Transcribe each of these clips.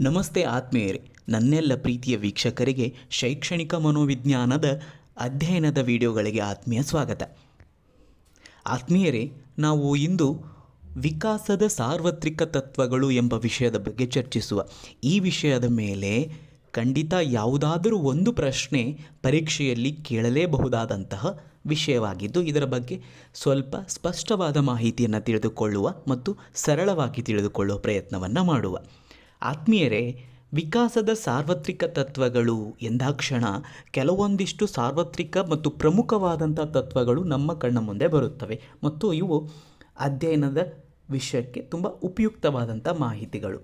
ನಮಸ್ತೆ ಆತ್ಮೀಯರೇ, ನನ್ನೆಲ್ಲ ಪ್ರೀತಿಯ ವೀಕ್ಷಕರಿಗೆ ಶೈಕ್ಷಣಿಕ ಮನೋವಿಜ್ಞಾನದ ಅಧ್ಯಯನದ ವಿಡಿಯೋಗಳಿಗೆ ಆತ್ಮೀಯ ಸ್ವಾಗತ. ಆತ್ಮೀಯರೇ, ನಾವು ಇಂದು ವಿಕಾಸದ ಸಾರ್ವತ್ರಿಕ ತತ್ವಗಳು ಎಂಬ ವಿಷಯದ ಬಗ್ಗೆ ಚರ್ಚಿಸುವ ಈ ವಿಷಯದ ಮೇಲೆ ಖಂಡಿತ ಯಾವುದಾದರೂ ಒಂದು ಪ್ರಶ್ನೆ ಪರೀಕ್ಷೆಯಲ್ಲಿ ಕೇಳಲೇಬಹುದಾದಂತಹ ವಿಷಯವಾಗಿದ್ದು, ಇದರ ಬಗ್ಗೆ ಸ್ವಲ್ಪ ಸ್ಪಷ್ಟವಾದ ಮಾಹಿತಿಯನ್ನು ತಿಳಿದುಕೊಳ್ಳುವ ಮತ್ತು ಸರಳವಾಗಿ ತಿಳಿದುಕೊಳ್ಳುವ ಪ್ರಯತ್ನವನ್ನು ಮಾಡುವ. ಆತ್ಮೀಯರೇ, ವಿಕಾಸದ ಸಾರ್ವತ್ರಿಕ ತತ್ವಗಳು ಎಂದಾಕ್ಷಣ ಕೆಲವೊಂದಿಷ್ಟು ಸಾರ್ವತ್ರಿಕ ಮತ್ತು ಪ್ರಮುಖವಾದಂಥ ತತ್ವಗಳು ನಮ್ಮ ಕಣ್ಣ ಮುಂದೆ ಬರುತ್ತವೆ. ಮತ್ತು ಇವು ಅಧ್ಯಯನದ ವಿಷಯಕ್ಕೆ ತುಂಬ ಉಪಯುಕ್ತವಾದಂಥ ಮಾಹಿತಿಗಳು.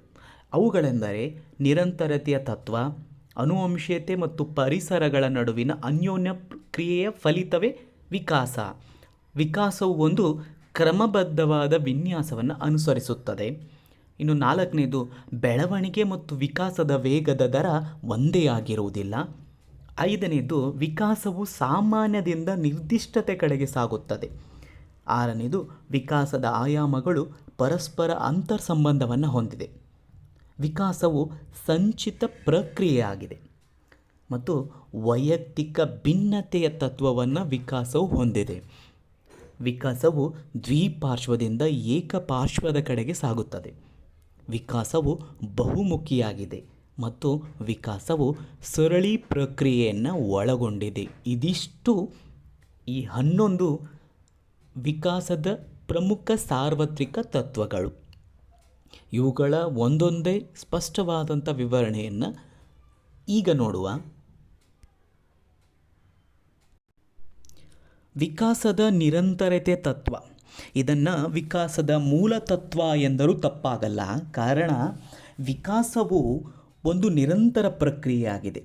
ಅವುಗಳೆಂದರೆ ನಿರಂತರತೆಯ ತತ್ವ, ಅನುವಂಶೀಯತೆ ಮತ್ತು ಪರಿಸರಗಳ ನಡುವಿನ ಅನ್ಯೋನ್ಯ ಕ್ರಿಯೆಯ ಫಲಿತವೇ ವಿಕಾಸ. ವಿಕಾಸವು ಒಂದು ಕ್ರಮಬದ್ಧವಾದ ವಿನ್ಯಾಸವನ್ನು ಅನುಸರಿಸುತ್ತದೆ. ಇನ್ನು ನಾಲ್ಕನೇದು, ಬೆಳವಣಿಗೆ ಮತ್ತು ವಿಕಾಸದ ವೇಗದ ದರ ಒಂದೇ ಆಗಿರುವುದಿಲ್ಲ. ಐದನೇದು, ವಿಕಾಸವು ಸಾಮಾನ್ಯದಿಂದ ನಿರ್ದಿಷ್ಟತೆ ಕಡೆಗೆ ಸಾಗುತ್ತದೆ. ಆರನೇದು, ವಿಕಾಸದ ಆಯಾಮಗಳು ಪರಸ್ಪರ ಅಂತರ್ ಸಂಬಂಧವನ್ನು ಹೊಂದಿದೆ. ವಿಕಾಸವು ಸಂಚಿತ ಪ್ರಕ್ರಿಯೆಯಾಗಿದೆ ಮತ್ತು ವೈಯಕ್ತಿಕ ಭಿನ್ನತೆಯ ತತ್ವವನ್ನು ವಿಕಾಸವು ಹೊಂದಿದೆ. ವಿಕಾಸವು ದ್ವಿಪಾರ್ಶ್ವದಿಂದ ಏಕಪಾರ್ಶ್ವದ ಕಡೆಗೆ ಸಾಗುತ್ತದೆ. ವಿಕಾಸವು ಬಹುಮುಖಿಯಾಗಿದೆ ಮತ್ತು ವಿಕಾಸವು ಸರಳಿ ಪ್ರಕ್ರಿಯೆಯನ್ನು ಒಳಗೊಂಡಿದೆ. ಇದಿಷ್ಟು ಈ ಹನ್ನೊಂದು ವಿಕಾಸದ ಪ್ರಮುಖ ಸಾರ್ವತ್ರಿಕ ತತ್ವಗಳು. ಇವುಗಳ ಒಂದೊಂದೇ ಸ್ಪಷ್ಟವಾದಂಥ ವಿವರಣೆಯನ್ನು ಈಗ ನೋಡುವ. ವಿಕಾಸದ ನಿರಂತರತೆ ತತ್ವ. ಇದನ್ನು ವಿಕಾಸದ ಮೂಲ ತತ್ವ ಎಂದರೂ ತಪ್ಪಾಗಲ್ಲ. ಕಾರಣ, ವಿಕಾಸವು ಒಂದು ನಿರಂತರ ಪ್ರಕ್ರಿಯೆಯಾಗಿದೆ.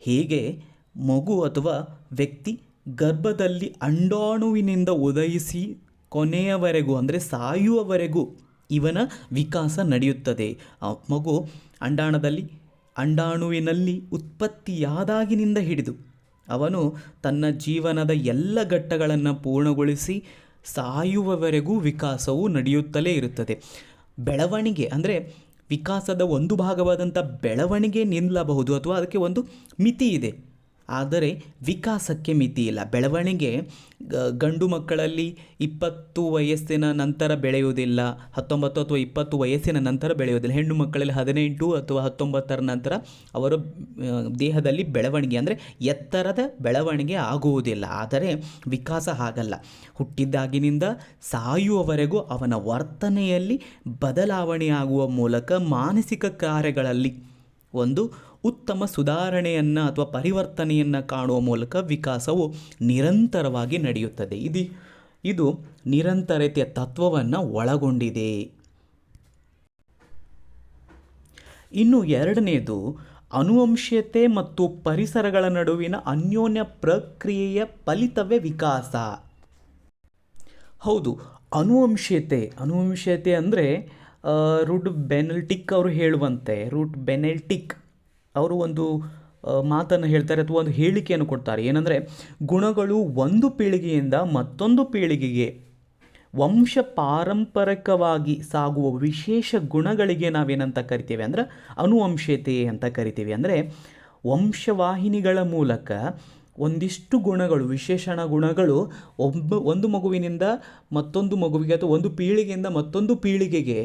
ಹೇಗೆ? ಮಗು ಅಥವಾ ವ್ಯಕ್ತಿ ಗರ್ಭದಲ್ಲಿ ಅಂಡಾಣುವಿನಿಂದ ಉದಯಿಸಿ ಕೊನೆಯವರೆಗೂ, ಅಂದರೆ ಸಾಯುವವರೆಗೂ ಇವನ ವಿಕಾಸ ನಡೆಯುತ್ತದೆ. ಮಗು ಅಂಡಾಣದಲ್ಲಿ, ಅಂಡಾಣುವಿನಲ್ಲಿ ಉತ್ಪತ್ತಿಯಾದಾಗಿನಿಂದ ಹಿಡಿದು ಅವನು ತನ್ನ ಜೀವನದ ಎಲ್ಲ ಘಟ್ಟಗಳನ್ನು ಪೂರ್ಣಗೊಳಿಸಿ ಸಾಯುವವರೆಗೂ ವಿಕಾಸವು ನಡೆಯುತ್ತಲೇ ಇರುತ್ತದೆ. ಬೆಳವಣಿಗೆ ಅಂದರೆ ವಿಕಾಸದ ಒಂದು ಭಾಗವಾದಂಥ ಬೆಳವಣಿಗೆ ನಿಲ್ಲಬಹುದು ಅಥವಾ ಅದಕ್ಕೆ ಒಂದು ಮಿತಿ ಇದೆ. ಆದರೆ ವಿಕಾಸಕ್ಕೆ ಮಿತಿಯಿಲ್ಲ ಬೆಳವಣಿಗೆ ಗಂಡು ಮಕ್ಕಳಲ್ಲಿ ಇಪ್ಪತ್ತು ವಯಸ್ಸಿನ ನಂತರ ಬೆಳೆಯುವುದಿಲ್ಲ, ಹತ್ತೊಂಬತ್ತು ಅಥವಾ ಇಪ್ಪತ್ತು ವಯಸ್ಸಿನ ನಂತರ ಬೆಳೆಯುವುದಿಲ್ಲ. ಹೆಣ್ಣು ಮಕ್ಕಳಲ್ಲಿ ಹದಿನೆಂಟು ಅಥವಾ ಹತ್ತೊಂಬತ್ತರ ನಂತರ ಅವರ ದೇಹದಲ್ಲಿ ಬೆಳವಣಿಗೆ, ಅಂದರೆ ಎತ್ತರದ ಬೆಳವಣಿಗೆ ಆಗುವುದಿಲ್ಲ. ಆದರೆ ವಿಕಾಸ ಹಾಗಲ್ಲ. ಹುಟ್ಟಿದ್ದಾಗಿನಿಂದ ಸಾಯುವವರೆಗೂ ಅವನ ವರ್ತನೆಯಲ್ಲಿ ಬದಲಾವಣೆಯಾಗುವ ಮೂಲಕ ಮಾನಸಿಕ ಕಾರ್ಯಗಳಲ್ಲಿ ಒಂದು ಉತ್ತಮ ಸುಧಾರಣೆಯನ್ನು ಅಥವಾ ಪರಿವರ್ತನೆಯನ್ನು ಕಾಣುವ ಮೂಲಕ ವಿಕಾಸವು ನಿರಂತರವಾಗಿ ನಡೆಯುತ್ತದೆ. ಇದು ಇದು ನಿರಂತರತೆಯ ತತ್ವವನ್ನು ಒಳಗೊಂಡಿದೆ. ಇನ್ನು ಎರಡನೇದು, ಅನುವಂಶೀಯತೆ ಮತ್ತು ಪರಿಸರಗಳ ನಡುವಿನ ಅನ್ಯೋನ್ಯ ಪ್ರಕ್ರಿಯೆಯ ಫಲಿತವೇ ವಿಕಾಸ. ಹೌದು, ಅನುವಂಶೀಯತೆ ಅನುವಂಶೀಯತೆ ಅಂದರೆ ರೂಟ್ ಬೆನೆಲ್ಟಿಕ್ ಅವರು ಹೇಳುವಂತೆ, ರೂಟ್ ಬೆನೆಲ್ಟಿಕ್. ಅವರು ಒಂದು ಮಾತನ್ನು ಹೇಳ್ತಾರೆ ಅಥವಾ ಒಂದು ಹೇಳಿಕೆಯನ್ನು ಕೊಡ್ತಾರೆ. ಏನಂದರೆ, ಗುಣಗಳು ಒಂದು ಪೀಳಿಗೆಯಿಂದ ಮತ್ತೊಂದು ಪೀಳಿಗೆಗೆ ವಂಶ ಪಾರಂಪರಿಕವಾಗಿ ಸಾಗುವ ವಿಶೇಷ ಗುಣಗಳಿಗೆ ನಾವೇನಂತ ಕರಿತೀವಿ ಅಂದರೆ ಅನುವಂಶೀಯತೆ ಅಂತ ಕರಿತೀವಿ. ಅಂದರೆ, ವಂಶವಾಹಿನಿಗಳ ಮೂಲಕ ಒಂದಿಷ್ಟು ಗುಣಗಳು, ವಿಶೇಷಣ ಗುಣಗಳು ಒಬ್ಬ, ಒಂದು ಮಗುವಿನಿಂದ ಮತ್ತೊಂದು ಮಗುವಿಗೆ ಅಥವಾ ಒಂದು ಪೀಳಿಗೆಯಿಂದ ಮತ್ತೊಂದು ಪೀಳಿಗೆಗೆ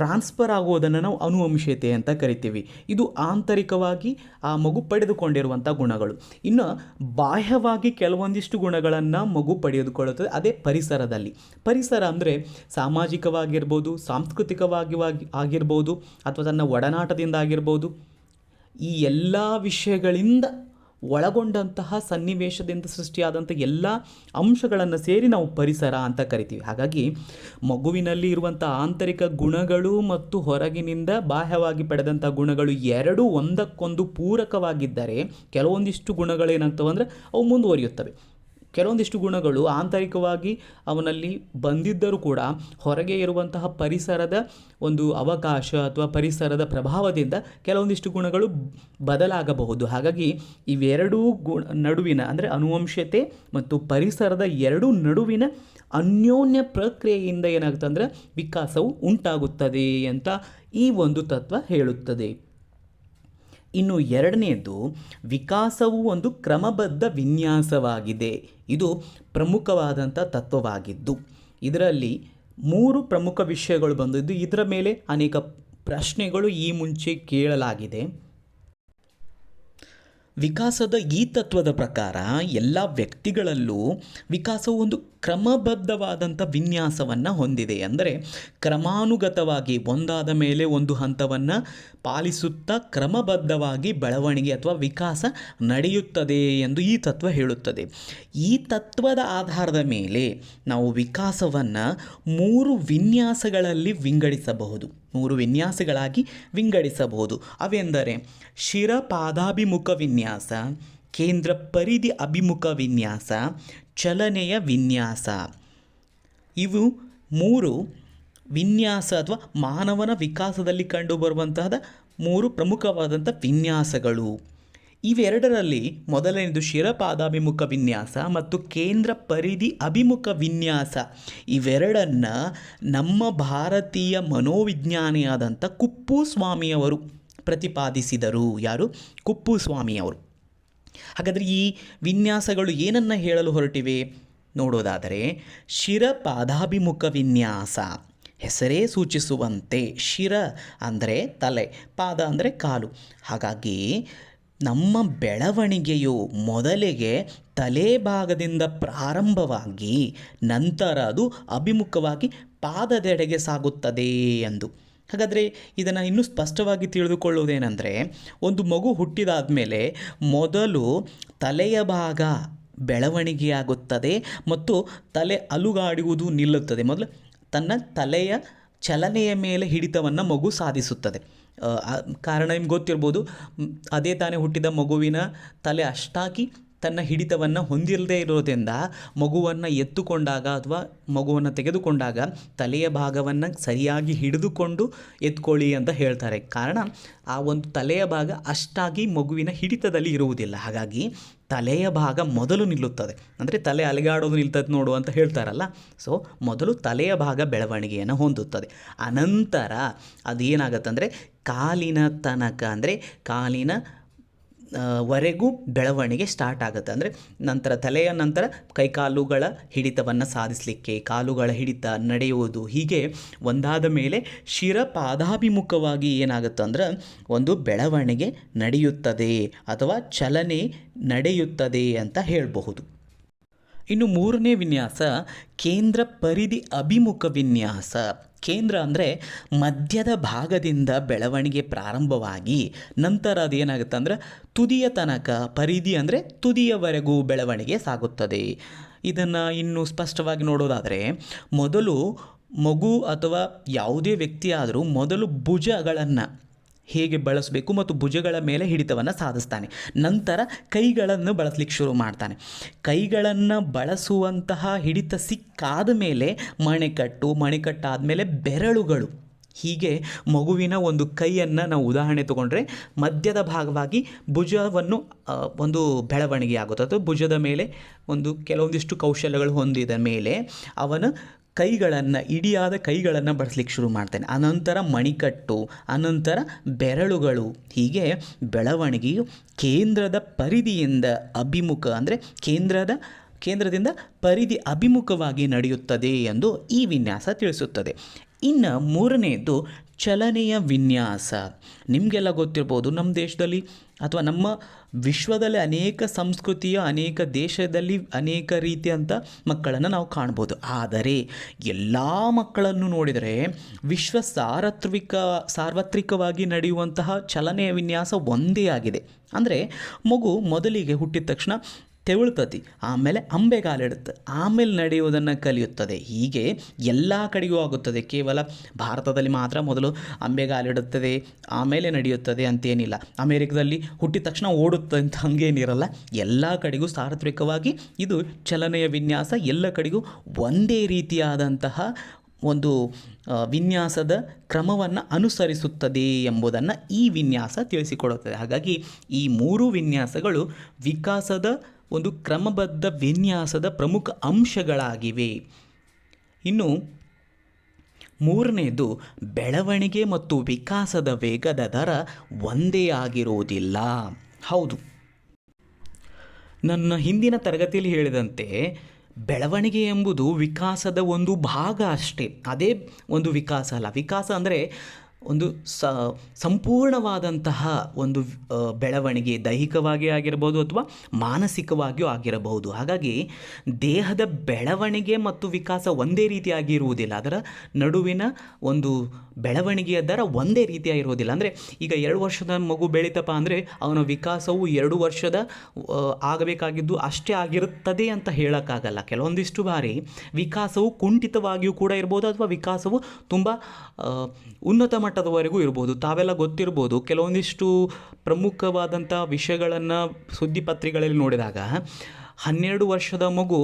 ಟ್ರಾನ್ಸ್ಫರ್ ಆಗುವುದನ್ನು ನಾವು ಅನುವಂಶೀಯತೆ ಅಂತ ಕರಿತೀವಿ. ಇದು ಆಂತರಿಕವಾಗಿ ಆ ಮಗು ಪಡೆದುಕೊಂಡಿರುವಂಥ ಗುಣಗಳು. ಇನ್ನು ಬಾಹ್ಯವಾಗಿ ಕೆಲವೊಂದಿಷ್ಟು ಗುಣಗಳನ್ನು ಮಗು ಪಡೆದುಕೊಳ್ಳುತ್ತದೆ ಅದೇ ಪರಿಸರದಲ್ಲಿ. ಪರಿಸರ ಅಂದರೆ ಸಾಮಾಜಿಕವಾಗಿರ್ಬೋದು, ಸಾಂಸ್ಕೃತಿಕವಾಗಿ ಆಗಿರ್ಬೋದು, ಅಥವಾ ತನ್ನ ಒಡನಾಟದಿಂದ ಆಗಿರ್ಬೋದು, ಈ ಎಲ್ಲ ವಿಷಯಗಳಿಂದ ಒಳಗೊಂಡಂತಹ ಸನ್ನಿವೇಶದಿಂದ ಸೃಷ್ಟಿಯಾದಂಥ ಎಲ್ಲ ಅಂಶಗಳನ್ನು ಸೇರಿ ನಾವು ಪರಿಸರ ಅಂತ ಕರಿತೀವಿ. ಹಾಗಾಗಿ ಮಗುವಿನಲ್ಲಿ ಇರುವಂಥ ಆಂತರಿಕ ಗುಣಗಳು ಮತ್ತು ಹೊರಗಿನಿಂದ ಬಾಹ್ಯವಾಗಿ ಪಡೆದಂಥ ಗುಣಗಳು ಎರಡೂ ಒಂದಕ್ಕೊಂದು ಪೂರಕವಾಗಿದ್ದರೆ ಕೆಲವೊಂದಿಷ್ಟು ಗುಣಗಳೇನಾಗ್ತವೆ ಅಂದರೆ ಅವು ಮುಂದುವರಿಯುತ್ತವೆ. ಕೆಲವೊಂದಿಷ್ಟು ಗುಣಗಳು ಆಂತರಿಕವಾಗಿ ಅವನಲ್ಲಿ ಬಂದಿದ್ದರೂ ಕೂಡ ಹೊರಗೆ ಇರುವಂತಹ ಪರಿಸರದ ಒಂದು ಅವಕಾಶ ಅಥವಾ ಪರಿಸರದ ಪ್ರಭಾವದಿಂದ ಕೆಲವೊಂದಿಷ್ಟು ಗುಣಗಳು ಬದಲಾಗಬಹುದು. ಹಾಗಾಗಿ ಇವೆರಡೂ ಗುಣ, ನಡುವಿನ ಅಂದರೆ ಅನುವಂಶತೆ ಮತ್ತು ಪರಿಸರದ ಎರಡೂ ನಡುವಿನ ಅನ್ಯೋನ್ಯ ಪ್ರಕ್ರಿಯೆಯಿಂದ ಏನಾಗುತ್ತೆ ಅಂದರೆ ವಿಕಾಸವು ಉಂಟಾಗುತ್ತದೆ ಅಂತ ಈ ಒಂದು ತತ್ವ ಹೇಳುತ್ತದೆ. ಇನ್ನು ಎರಡನೆಯದು, ವಿಕಾಸವು ಒಂದು ಕ್ರಮಬದ್ಧ ವಿನ್ಯಾಸವಾಗಿದೆ. ಇದು ಪ್ರಮುಖವಾದಂಥ ತತ್ವವಾಗಿದ್ದು, ಇದರಲ್ಲಿ ಮೂರು ಪ್ರಮುಖ ವಿಷಯಗಳು ಬಂದಿದ್ದು, ಇದರ ಮೇಲೆ ಅನೇಕ ಪ್ರಶ್ನೆಗಳು ಈ ಮುಂಚೆ ಕೇಳಲಾಗಿದೆ. ವಿಕಾಸದ ಈ ತತ್ವದ ಪ್ರಕಾರ ಎಲ್ಲ ವ್ಯಕ್ತಿಗಳಲ್ಲೂ ವಿಕಾಸವು ಒಂದು ಕ್ರಮಬದ್ಧವಾದಂಥ ವಿನ್ಯಾಸವನ್ನು ಹೊಂದಿದೆ. ಅಂದರೆ ಕ್ರಮಾನುಗತವಾಗಿ ಒಂದಾದ ಮೇಲೆ ಒಂದು ಹಂತವನ್ನು ಪಾಲಿಸುತ್ತಾ ಕ್ರಮಬದ್ಧವಾಗಿ ಬೆಳವಣಿಗೆ ಅಥವಾ ವಿಕಾಸ ನಡೆಯುತ್ತದೆ ಎಂದು ಈ ತತ್ವ ಹೇಳುತ್ತದೆ. ಈ ತತ್ವದ ಆಧಾರದ ಮೇಲೆ ನಾವು ವಿಕಾಸವನ್ನು ಮೂರು ವಿನ್ಯಾಸಗಳಲ್ಲಿ ವಿಂಗಡಿಸಬಹುದು. ಮೂರು ವಿನ್ಯಾಸಗಳಾಗಿ ವಿಂಗಡಿಸಬಹುದು. ಅವೆಂದರೆ ಶಿರಪಾದಾಭಿಮುಖ ವಿನ್ಯಾಸ ಕೇಂದ್ರ ಪರಿಧಿ ಅಭಿಮುಖ ವಿನ್ಯಾಸ, ಚಲನೆಯ ವಿನ್ಯಾಸ. ಇವು ಮೂರು ವಿನ್ಯಾಸ ಅಥವಾ ಮಾನವನ ವಿಕಾಸದಲ್ಲಿ ಕಂಡುಬರುವಂತಹದ ಮೂರು ಪ್ರಮುಖವಾದಂಥ ವಿನ್ಯಾಸಗಳು. ಇವೆರಡರಲ್ಲಿ ಮೊದಲನೇದು ಶಿರಪಾದಾಭಿಮುಖ ವಿನ್ಯಾಸ ಮತ್ತು ಕೇಂದ್ರ ಪರಿಧಿ ಅಭಿಮುಖ ವಿನ್ಯಾಸ. ಇವೆರಡನ್ನು ನಮ್ಮ ಭಾರತೀಯ ಮನೋವಿಜ್ಞಾನಿಯಾದಂಥ ಕುಪ್ಪು ಸ್ವಾಮಿಯವರು ಪ್ರತಿಪಾದಿಸಿದರು. ಯಾರು? ಕುಪ್ಪು ಸ್ವಾಮಿಯವರು ಹಾಗಾದರೆ ಈ ವಿನ್ಯಾಸಗಳು ಏನನ್ನು ಹೇಳಲು ಹೊರಟಿವೆ? ನೋಡೋದಾದರೆ ಶಿರಪಾದಾಭಿಮುಖ ವಿನ್ಯಾಸ, ಹೆಸರೇ ಸೂಚಿಸುವಂತೆ ಶಿರ ಅಂದರೆ ತಲೆ, ಪಾದ ಅಂದರೆ ಕಾಲು. ಹಾಗಾಗಿ ನಮ್ಮ ಬೆಳವಣಿಗೆಯು ಮೊದಲಿಗೆ ತಲೆ ಭಾಗದಿಂದ ಪ್ರಾರಂಭವಾಗಿ ನಂತರ ಅದು ಅಭಿಮುಖವಾಗಿ ಪಾದದೆಡೆಗೆ ಸಾಗುತ್ತದೆ ಎಂದು. ಹಾಗಾದರೆ ಇದನ್ನು ಇನ್ನೂ ಸ್ಪಷ್ಟವಾಗಿ ತಿಳಿದುಕೊಳ್ಳುವುದೇನೆಂದರೆ, ಒಂದು ಮಗು ಹುಟ್ಟಿದಾದ ಮೇಲೆ ಮೊದಲು ತಲೆಯ ಭಾಗ ಬೆಳವಣಿಗೆಯಾಗುತ್ತದೆ ಮತ್ತು ತಲೆ ಅಲುಗಾಡುವುದು ನಿಲ್ಲುತ್ತದೆ. ಮೊದಲು ತನ್ನ ತಲೆಯ ಚಲನೆಯ ಮೇಲೆ ಹಿಡಿತವನ್ನು ಮಗು ಸಾಧಿಸುತ್ತದೆ. ಕಾರಣ ನಿಮ್ಗೆ ಗೊತ್ತಿರ್ಬೋದು ಅದೇ ತಾನೇ ಹುಟ್ಟಿದ ಮಗುವಿನ ತಲೆ ಅಷ್ಟಾಗಿ ತನ್ನ ಹಿಡಿತವನ್ನು ಹೊಂದಿರದೇ ಇರೋದ್ರಿಂದ ಮಗುವನ್ನು ಎತ್ತುಕೊಂಡಾಗ ಅಥವಾ ಮಗುವನ್ನು ತೆಗೆದುಕೊಂಡಾಗ ತಲೆಯ ಭಾಗವನ್ನು ಸರಿಯಾಗಿ ಹಿಡಿದುಕೊಂಡು ಎತ್ಕೊಳ್ಳಿ ಅಂತ ಹೇಳ್ತಾರೆ. ಕಾರಣ ಆ ಒಂದು ತಲೆಯ ಭಾಗ ಅಷ್ಟಾಗಿ ಮಗುವಿನ ಹಿಡಿತದಲ್ಲಿ ಇರುವುದಿಲ್ಲ. ಹಾಗಾಗಿ ತಲೆಯ ಭಾಗ ಮೊದಲು ನಿಲ್ಲುತ್ತದೆ. ಅಂದರೆ ತಲೆ ಅಲಗಾಡೋದು ನಿಲ್ತದೆ ನೋಡು ಅಂತ ಹೇಳ್ತಾರಲ್ಲ. ಸೊ ಮೊದಲು ತಲೆಯ ಭಾಗ ಬೆಳವಣಿಗೆಯನ್ನು ಹೊಂದುತ್ತದೆ. ಅನಂತರ ಅದೇನಾಗತ್ತಂದರೆ ಕಾಲಿನ ತನಕ, ಅಂದರೆ ಕಾಲಿನ ವರೆಗೂ ಬೆಳವಣಿಗೆ ಸ್ಟಾರ್ಟ್ ಆಗುತ್ತೆ. ಅಂದರೆ ನಂತರ ತಲೆಯ ನಂತರ ಕೈಕಾಲುಗಳ ಹಿಡಿತವನ್ನು ಸಾಧಿಸಲಿಕ್ಕೆ, ಕಾಲುಗಳ ಹಿಡಿತ ನಡೆಯುವುದು, ಹೀಗೆ ಒಂದಾದ ಮೇಲೆ ಶಿರ ಪಾದಾಭಿಮುಖವಾಗಿ ಏನಾಗುತ್ತೆ ಅಂದ್ರೆ ಒಂದು ಬೆಳವಣಿಗೆ ನಡೆಯುತ್ತದೆ ಅಥವಾ ಚಲನೆ ನಡೆಯುತ್ತದೆ ಅಂತ ಹೇಳಬಹುದು. ಇನ್ನು ಮೂರನೇ ವಿನ್ಯಾಸ ಕೇಂದ್ರ ಪರಿಧಿ ಅಭಿಮುಖ ವಿನ್ಯಾಸ. ಕೇಂದ್ರ ಅಂದರೆ ಮಧ್ಯದ ಭಾಗದಿಂದ ಬೆಳವಣಿಗೆ ಪ್ರಾರಂಭವಾಗಿ ನಂತರ ಅದೇನಾಗುತ್ತೆ ಅಂದರೆ ತುದಿಯ ತನಕ, ಪರಿಧಿ ಅಂದರೆ ತುದಿಯವರೆಗೂ ಬೆಳವಣಿಗೆ ಸಾಗುತ್ತದೆ. ಇದನ್ನು ಇನ್ನೂ ಸ್ಪಷ್ಟವಾಗಿ ನೋಡೋದಾದರೆ ಮೊದಲು ಮಗು ಅಥವಾ ಯಾವುದೇ ವ್ಯಕ್ತಿಯಾದರೂ ಮೊದಲು ಭುಜಗಳನ್ನು ಹೇಗೆ ಬಳಸಬೇಕು ಮತ್ತು ಭುಜಗಳ ಮೇಲೆ ಹಿಡಿತವನ್ನು ಸಾಧಿಸ್ತಾನೆ. ನಂತರ ಕೈಗಳನ್ನು ಬಳಸಲಿಕ್ಕೆ ಶುರು ಮಾಡ್ತಾನೆ. ಕೈಗಳನ್ನು ಬಳಸುವಂತಹ ಹಿಡಿತ ಸಿಕ್ಕಾದ ಮೇಲೆ ಮಣೆಕಟ್ಟು ಮಣೆಕಟ್ಟಾದ ಮೇಲೆ ಬೆರಳುಗಳು. ಹೀಗೆ ಮಗುವಿನ ಒಂದು ಕೈಯನ್ನು ನಾವು ಉದಾಹರಣೆ ತಗೊಂಡ್ರೆ ಮಧ್ಯದ ಭಾಗವಾಗಿ ಭುಜವನ್ನು ಒಂದು ಬೆಳವಣಿಗೆ ಆಗುತ್ತೆ. ಅಥವಾ ಭುಜದ ಮೇಲೆ ಒಂದು ಕೆಲವೊಂದಿಷ್ಟು ಕೌಶಲ್ಯಗಳು ಹೊಂದಿದ ಮೇಲೆ ಅವನ ಕೈಗಳನ್ನು, ಇಡಿಯಾದ ಕೈಗಳನ್ನು ಬಳಸಲಿಕ್ಕೆ ಶುರು ಮಾಡ್ತಾನೆ. ಅನಂತರ ಮಣಿಕಟ್ಟು, ಅನಂತರ ಬೆರಳುಗಳು, ಹೀಗೆ ಬೆಳವಣಿಗೆಯು ಕೇಂದ್ರದ ಪರಿಧಿಯಿಂದ ಅಭಿಮುಖ ಅಂದರೆ ಕೇಂದ್ರದ, ಕೇಂದ್ರದಿಂದ ಪರಿಧಿ ಅಭಿಮುಖವಾಗಿ ನಡೆಯುತ್ತದೆ ಎಂದು ಈ ವಿನ್ಯಾಸ ತಿಳಿಸುತ್ತದೆ. ಇನ್ನು ಮೂರನೆಯದು ಚಲನೆಯ ವಿನ್ಯಾಸ. ನಿಮಗೆಲ್ಲ ಗೊತ್ತಿರ್ಬೋದು ನಮ್ಮ ದೇಶದಲ್ಲಿ ಅಥವಾ ನಮ್ಮ ವಿಶ್ವದಲ್ಲಿ ಅನೇಕ ಸಂಸ್ಕೃತಿಯ, ಅನೇಕ ದೇಶದಲ್ಲಿ ಅನೇಕ ರೀತಿಯಂಥ ಮಕ್ಕಳನ್ನು ನಾವು ಕಾಣ್ಬೋದು. ಆದರೆ ಎಲ್ಲ ಮಕ್ಕಳನ್ನು ನೋಡಿದರೆ ವಿಶ್ವ ಸಾರ್ವತ್ರಿಕ ಸಾರ್ವತ್ರಿಕವಾಗಿ ನಡೆಯುವಂತಹ ಚಲನೆಯ ವಿನ್ಯಾಸ ಒಂದೇ ಆಗಿದೆ. ಅಂದರೆ ಮಗು ಮೊದಲಿಗೆ ಹುಟ್ಟಿದ ತಕ್ಷಣ ತೆವಳ್ತತಿ ಆಮೇಲೆ ಅಂಬೆಗಾಲಿಡುತ್ತೆ ಆಮೇಲೆ ನಡೆಯುವುದನ್ನು ಕಲಿಯುತ್ತದೆ. ಹೀಗೆ ಎಲ್ಲ ಕಡೆಗೂ ಆಗುತ್ತದೆ. ಕೇವಲ ಭಾರತದಲ್ಲಿ ಮಾತ್ರ ಮೊದಲು ಅಂಬೆಗಾಲಿಡುತ್ತದೆ ಆಮೇಲೆ ನಡೆಯುತ್ತದೆ ಅಂತೇನಿಲ್ಲ. ಅಮೇರಿಕದಲ್ಲಿ ಹುಟ್ಟಿದ ತಕ್ಷಣ ಓಡುತ್ತೆ ಅಂತ ಹಂಗೇನಿರಲ್ಲ. ಎಲ್ಲ ಕಡೆಗೂ ಸಾರ್ವತ್ರಿಕವಾಗಿ ಇದು ಚಲನೆಯ ವಿನ್ಯಾಸ. ಎಲ್ಲ ಕಡೆಗೂ ಒಂದೇ ರೀತಿಯಾದಂತಹ ಒಂದು ವಿನ್ಯಾಸದ ಕ್ರಮವನ್ನು ಅನುಸರಿಸುತ್ತದೆ ಎಂಬುದನ್ನು ಈ ವಿನ್ಯಾಸ ತಿಳಿಸಿಕೊಡುತ್ತದೆ. ಹಾಗಾಗಿ ಈ ಮೂರು ವಿನ್ಯಾಸಗಳು ವಿಕಾಸದ ಒಂದು ಕ್ರಮಬದ್ಧ ವಿನ್ಯಾಸದ ಪ್ರಮುಖ ಅಂಶಗಳಾಗಿವೆ. ಇನ್ನು ಮೂರನೇದು, ಬೆಳವಣಿಗೆ ಮತ್ತು ವಿಕಾಸದ ವೇಗದ ದರ ಒಂದೇ ಆಗಿರುವುದಿಲ್ಲ. ಹೌದು. ನನ್ನ ಹಿಂದಿನ ತರಗತಿಯಲ್ಲಿ ಹೇಳಿದಂತೆ, ಬೆಳವಣಿಗೆ ಎಂಬುದು ವಿಕಾಸದ ಒಂದು ಭಾಗ ಅಷ್ಟೇ. ಅದೇ ಒಂದು ವಿಕಾಸ ಅಲ್ಲ. ವಿಕಾಸ ಅಂದರೆ ಒಂದು ಸ, ಸಂಪೂರ್ಣವಾದಂತಹ ಒಂದು ಬೆಳವಣಿಗೆ ದೈಹಿಕವಾಗಿ ಆಗಿರಬಹುದು ಅಥವಾ ಮಾನಸಿಕವಾಗಿಯೂ ಆಗಿರಬಹುದು. ಹಾಗಾಗಿ ದೇಹದ ಬೆಳವಣಿಗೆ ಮತ್ತು ವಿಕಾಸ ಒಂದೇ ರೀತಿಯಾಗಿ ಇರುವುದಿಲ್ಲ. ಅದರ ನಡುವಿನ ಒಂದು ಬೆಳವಣಿಗೆಯ ದರ ಒಂದೇ ರೀತಿಯಾಗಿರುವುದಿಲ್ಲ ಅಂದರೆ ಈಗ ಎರಡು ವರ್ಷದ ಮಗು ಬೆಳೀತಪ್ಪ ಅಂದರೆ ಅವನ ವಿಕಾಸವು ಎರಡು ವರ್ಷದ ಆಗಬೇಕಾಗಿದ್ದು ಅಷ್ಟೇ ಆಗಿರುತ್ತದೆ ಅಂತ ಹೇಳೋಕ್ಕಾಗಲ್ಲ. ಕೆಲವೊಂದಿಷ್ಟು ಬಾರಿ ವಿಕಾಸವು ಕುಂಠಿತವಾಗಿಯೂ ಕೂಡ ಇರ್ಬೋದು ಅಥವಾ ವಿಕಾಸವು ತುಂಬ ಉನ್ನತ ಮಟ್ಟದವರೆಗೂ ಇರ್ಬೋದು, ತಾವೆಲ್ಲ ಗೊತ್ತಿರ್ಬೋದು, ಕೆಲವೊಂದಿಷ್ಟು ಪ್ರಮುಖವಾದಂಥ ವಿಷಯಗಳನ್ನು ಸುದ್ದಿಪತ್ರಿಕೆಗಳಲ್ಲಿ ನೋಡಿದಾಗ, ಹನ್ನೆರಡು ವರ್ಷದ ಮಗು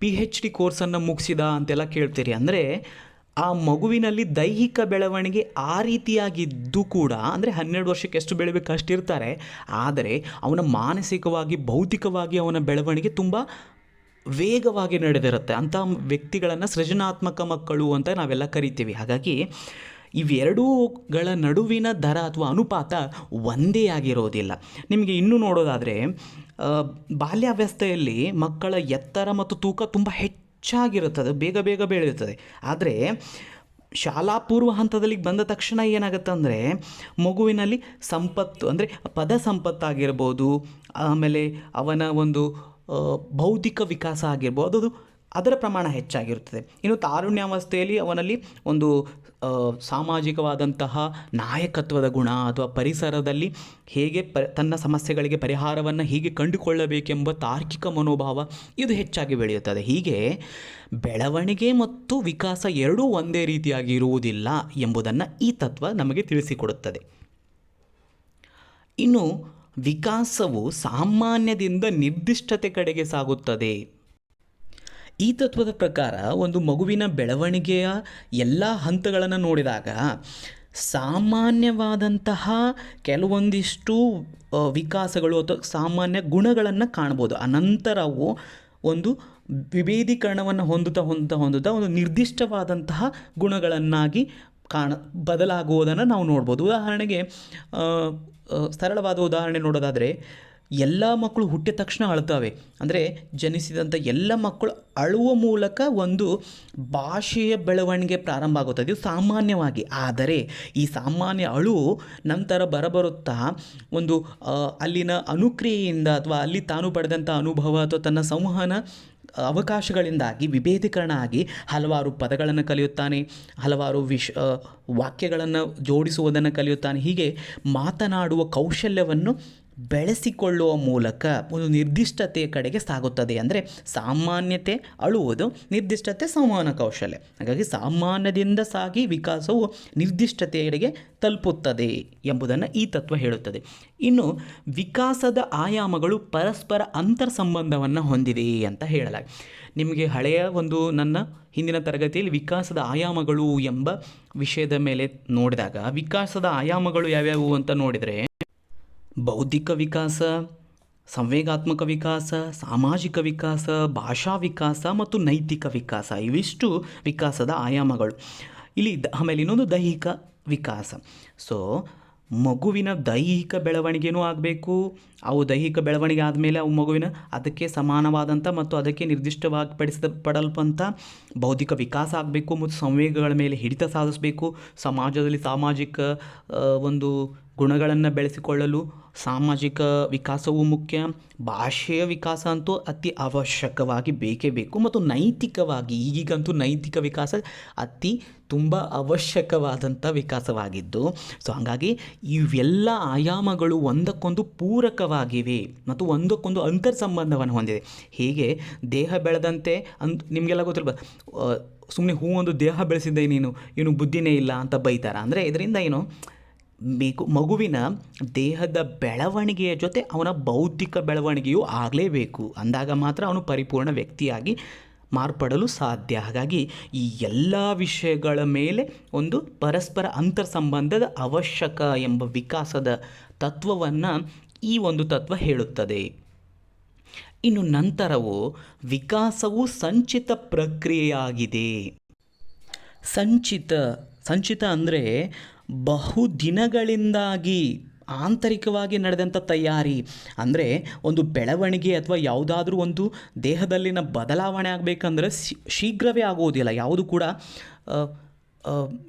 ಪಿ ಹೆಚ್ ಡಿ ಕೋರ್ಸನ್ನು ಮುಗಿಸಿದ ಅಂತೆಲ್ಲ ಕೇಳ್ತೀರಿ. ಅಂದರೆ ಆ ಮಗುವಿನಲ್ಲಿ ದೈಹಿಕ ಬೆಳವಣಿಗೆ ಆ ರೀತಿಯಾಗಿದ್ದು ಕೂಡ, ಅಂದರೆ ಹನ್ನೆರಡು ವರ್ಷಕ್ಕೆ ಎಷ್ಟು ಬೆಳಿಬೇಕು ಅಷ್ಟಿರ್ತಾರೆ. ಆದರೆ ಅವನ ಮಾನಸಿಕವಾಗಿ, ಭೌತಿಕವಾಗಿ ಅವನ ಬೆಳವಣಿಗೆ ತುಂಬ ವೇಗವಾಗಿ ನಡೆದಿರುತ್ತೆ. ಅಂಥ ವ್ಯಕ್ತಿಗಳನ್ನು ಸೃಜನಾತ್ಮಕ ಮಕ್ಕಳು ಅಂತ ನಾವೆಲ್ಲ ಕರಿತೀವಿ. ಹಾಗಾಗಿ ಇವೆರಡೂಗಳ ನಡುವಿನ ದರ ಅಥವಾ ಅನುಪಾತ ಒಂದೇ ಆಗಿರೋದಿಲ್ಲ. ನಿಮಗೆ ಇನ್ನೂ ನೋಡೋದಾದರೆ ಬಾಲ್ಯಾವಸ್ಥೆಯಲ್ಲಿ ಮಕ್ಕಳ ಎತ್ತರ ಮತ್ತು ತೂಕ ತುಂಬ ಹೆಚ್ಚಾಗಿರುತ್ತದೆ, ಬೇಗ ಬೇಗ ಬೆಳೆಯುತ್ತದೆ. ಆದರೆ, ಶಾಲಾ ಪೂರ್ವ ಹಂತದಲ್ಲಿ ಬಂದ ತಕ್ಷಣ ಏನಾಗುತ್ತೆ ಅಂದರೆ, ಮಗುವಿನಲ್ಲಿ ಸಂಪತ್ತು, ಅಂದರೆ ಪದ ಸಂಪತ್ತಾಗಿರ್ಬೋದು, ಆಮೇಲೆ ಅವನ ಒಂದು ಬೌದ್ಧಿಕ ವಿಕಾಸ ಆಗಿರ್ಬೋದು, ಅದು ಅದರ ಪ್ರಮಾಣ ಹೆಚ್ಚಾಗಿರುತ್ತದೆ. ಇನ್ನು ತಾರುಣ್ಯಾವಸ್ಥೆಯಲ್ಲಿ ಅವನಲ್ಲಿ ಒಂದು ಸಾಮಾಜಿಕವಾದಂತಹ ನಾಯಕತ್ವದ ಗುಣ ಅಥವಾ ಪರಿಸರದಲ್ಲಿ ಹೇಗೆ ಪ, ತನ್ನ ಸಮಸ್ಯೆಗಳಿಗೆ ಪರಿಹಾರವನ್ನು ಹೀಗೆ ಕಂಡುಕೊಳ್ಳಬೇಕೆಂಬ ತಾರ್ಕಿಕ ಮನೋಭಾವ ಇದು ಹೆಚ್ಚಾಗಿ ಬೆಳೆಯುತ್ತದೆ. ಹೀಗೆ ಬೆಳವಣಿಗೆ ಮತ್ತು ವಿಕಾಸ ಎರಡೂ ಒಂದೇ ರೀತಿಯಾಗಿ ಇರುವುದಿಲ್ಲ ಎಂಬುದನ್ನು ಈ ತತ್ವ ನಮಗೆ ತಿಳಿಸಿಕೊಡುತ್ತದೆ. ಇನ್ನು ವಿಕಾಸವು ಸಾಮಾನ್ಯದಿಂದ ನಿರ್ದಿಷ್ಟತೆ ಕಡೆಗೆ ಸಾಗುತ್ತದೆ. ಈ ತತ್ವದ ಪ್ರಕಾರ ಒಂದು ಮಗುವಿನ ಬೆಳವಣಿಗೆಯ ಎಲ್ಲ ಹಂತಗಳನ್ನು ನೋಡಿದಾಗ ಸಾಮಾನ್ಯವಾದಂತಹ ಕೆಲವೊಂದಿಷ್ಟು ವಿಕಾಸಗಳು ಅಥವಾ ಸಾಮಾನ್ಯ ಗುಣಗಳನ್ನು ಕಾಣ್ಬೋದು. ಅನಂತರವು ಒಂದು ವಿಭೇದೀಕರಣವನ್ನು ಹೊಂದುತ್ತಾ ಹೊಂದುತ್ತಾ ಹೊಂದುತ್ತಾ ಒಂದು ನಿರ್ದಿಷ್ಟವಾದಂತಹ ಗುಣಗಳನ್ನಾಗಿ ಕಾಣ, ಬದಲಾಗುವುದನ್ನು ನಾವು ನೋಡ್ಬೋದು. ಉದಾಹರಣೆಗೆ ಸರಳವಾದ ಉದಾಹರಣೆ ನೋಡೋದಾದರೆ ಎಲ್ಲ ಮಕ್ಕಳು ಹುಟ್ಟಿದ ತಕ್ಷಣ ಅಳ್ತಾವೆ. ಅಂದರೆ ಜನಿಸಿದಂಥ ಎಲ್ಲ ಮಕ್ಕಳು ಅಳುವ ಮೂಲಕ ಒಂದು ಭಾಷೆಯ ಬೆಳವಣಿಗೆ ಪ್ರಾರಂಭ ಆಗುತ್ತದೆ ಇದು ಸಾಮಾನ್ಯವಾಗಿ. ಆದರೆ ಈ ಸಾಮಾನ್ಯ ಅಳು ನಂತರ ಬರಬರುತ್ತಾ ಒಂದು ಅಲ್ಲಿನ ಅನುಕ್ರಿಯೆಯಿಂದ ಅಥವಾ ಅಲ್ಲಿ ತಾನು ಪಡೆದಂಥ ಅನುಭವ ಅಥವಾ ತನ್ನ ಸಂವಹನ ಅವಕಾಶಗಳಿಂದಾಗಿ ವಿಭೇದೀಕರಣ ಆಗಿ ಹಲವಾರು ಪದಗಳನ್ನು ಕಲಿಯುತ್ತಾನೆ. ಹಲವಾರು ವಿಶ್ ವಾಕ್ಯಗಳನ್ನು ಜೋಡಿಸುವುದನ್ನು ಕಲಿಯುತ್ತಾನೆ. ಹೀಗೆ ಮಾತನಾಡುವ ಕೌಶಲ್ಯವನ್ನು ಬೆಳೆಸಿಕೊಳ್ಳುವ ಮೂಲಕ ಒಂದು ನಿರ್ದಿಷ್ಟತೆಯ ಕಡೆಗೆ ಸಾಗುತ್ತದೆ ಅಂದರೆ ಸಾಮಾನ್ಯತೆ ಅಳುವುದು, ನಿರ್ದಿಷ್ಟತೆ ಸಂವಹನ ಕೌಶಲ್ಯ. ಹಾಗಾಗಿ ಸಾಮಾನ್ಯದಿಂದ ಸಾಗಿ ವಿಕಾಸವು ನಿರ್ದಿಷ್ಟತೆಯಡೆಗೆ ತಲುಪುತ್ತದೆ ಎಂಬುದನ್ನು ಈ ತತ್ವ ಹೇಳುತ್ತದೆ. ಇನ್ನು ವಿಕಾಸದ ಆಯಾಮಗಳು ಪರಸ್ಪರ ಅಂತರ್ ಸಂಬಂಧವನ್ನು ಹೊಂದಿದೆ ಅಂತ ಹೇಳಲಾಗಿದೆ ನಿಮಗೆ ಹಳೆಯ ಒಂದು ನನ್ನ ಹಿಂದಿನ ತರಗತಿಯಲ್ಲಿ ವಿಕಾಸದ ಆಯಾಮಗಳು ಎಂಬ ವಿಷಯದ ಮೇಲೆ ನೋಡಿದಾಗ, ವಿಕಾಸದ ಆಯಾಮಗಳು ಯಾವ್ಯಾವು ಅಂತ ನೋಡಿದರೆ ಬೌದ್ಧಿಕ ವಿಕಾಸ, ಸಂವೇಗಾತ್ಮಕ ವಿಕಾಸ, ಸಾಮಾಜಿಕ ವಿಕಾಸ, ಭಾಷಾ ವಿಕಾಸ ಮತ್ತು ನೈತಿಕ ವಿಕಾಸ ಇವಿಷ್ಟು ವಿಕಾಸದ ಆಯಾಮಗಳು. ಇಲ್ಲಿ ಆಮೇಲೆ ಇನ್ನೊಂದು ದೈಹಿಕ ವಿಕಾಸ. ಸೊ ಮಗುವಿನ ದೈಹಿಕ ಬೆಳವಣಿಗೆನೂ ಆಗಬೇಕು. ಅವು ದೈಹಿಕ ಬೆಳವಣಿಗೆ ಆದಮೇಲೆ ಅವು ಮಗುವಿನ ಅದಕ್ಕೆ ಸಮಾನವಾದಂಥ ಮತ್ತು ಅದಕ್ಕೆ ನಿರ್ದಿಷ್ಟವಾಗಿ ಪಡಿಸಿದ, ಪಡಲ್ಪಂಥ ಬೌದ್ಧಿಕ ವಿಕಾಸ ಆಗಬೇಕು ಮತ್ತು ಸಂವೇಗಗಳ ಮೇಲೆ ಹಿಡಿತ ಸಾಧಿಸಬೇಕು. ಸಮಾಜದಲ್ಲಿ ಸಾಮಾಜಿಕ ಒಂದು ಗುಣಗಳನ್ನು ಬೆಳೆಸಿಕೊಳ್ಳಲು ಸಾಮಾಜಿಕ ವಿಕಾಸವೂ ಮುಖ್ಯ. ಭಾಷೆಯ ವಿಕಾಸ ಅಂತೂ ಅತಿ ಅವಶ್ಯಕವಾಗಿ ಬೇಕೇ ಬೇಕು ಮತ್ತು ನೈತಿಕವಾಗಿ ಈಗೀಗಂತೂ ನೈತಿಕ ವಿಕಾಸ ಅತಿ ತುಂಬ ಅವಶ್ಯಕವಾದಂಥ ವಿಕಾಸವಾಗಿದ್ದು. ಸೊ ಹಾಗಾಗಿ ಇವೆಲ್ಲ ಆಯಾಮಗಳು ಒಂದಕ್ಕೊಂದು ಪೂರಕವಾಗಿವೆ ಮತ್ತು ಒಂದಕ್ಕೊಂದು ಅಂತರ್ ಸಂಬಂಧವನ್ನು ಹೊಂದಿದೆ. ಹೀಗೆ? ದೇಹ ಬೆಳೆದಂತೆ ಅಂತ ನಿಮಗೆಲ್ಲ ಗೊತ್ತಿರ್ಬೋದು ಸುಮ್ಮನೆ ಹೂ ಒಂದು ದೇಹ ಬೆಳೆಸಿದ್ದೆ ನೀನು ಇವನು ಬುದ್ಧಿನೇ ಇಲ್ಲ ಅಂತ ಬೈತಾರ? ಅಂದರೆ ಇದರಿಂದ ಏನು? ಬೇಕು ಮಗುವಿನ ದೇಹದ ಬೆಳವಣಿಗೆಯ ಜೊತೆ ಅವನ ಬೌದ್ಧಿಕ ಬೆಳವಣಿಗೆಯೂ ಆಗಲೇಬೇಕು. ಅಂದಾಗ ಮಾತ್ರ ಅವನು ಪರಿಪೂರ್ಣ ವ್ಯಕ್ತಿಯಾಗಿ ಮಾರ್ಪಡಲು ಸಾಧ್ಯ. ಹಾಗಾಗಿ ಈ ಎಲ್ಲ ವಿಷಯಗಳ ಮೇಲೆ ಒಂದು ಪರಸ್ಪರ ಅಂತರ್ ಸಂಬಂಧದ ಅವಶ್ಯಕ ಎಂಬ ವಿಕಾಸದ ತತ್ವವನ್ನು ಈ ಒಂದು ತತ್ವ ಹೇಳುತ್ತದೆ. ಇನ್ನು ನಂತರವು ವಿಕಾಸವು ಸಂಚಿತ ಪ್ರಕ್ರಿಯೆಯಾಗಿದೆ. ಸಂಚಿತ ಸಂಚಿತ ಅಂದರೆ ಬಹು ದಿನಗಳಿಂದಾಗಿ ಆಂತರಿಕವಾಗಿ ನಡೆದಂಥ ತಯಾರಿ ಅಂದರೆ ಒಂದು ಬೆಳವಣಿಗೆ ಅಥವಾ ಯಾವುದಾದ್ರೂ ಒಂದು ದೇಹದಲ್ಲಿನ ಬದಲಾವಣೆ ಆಗಬೇಕಂದ್ರೆ ಶೀಘ್ರವೇ ಆಗುವುದಿಲ್ಲ ಯಾವುದು ಕೂಡ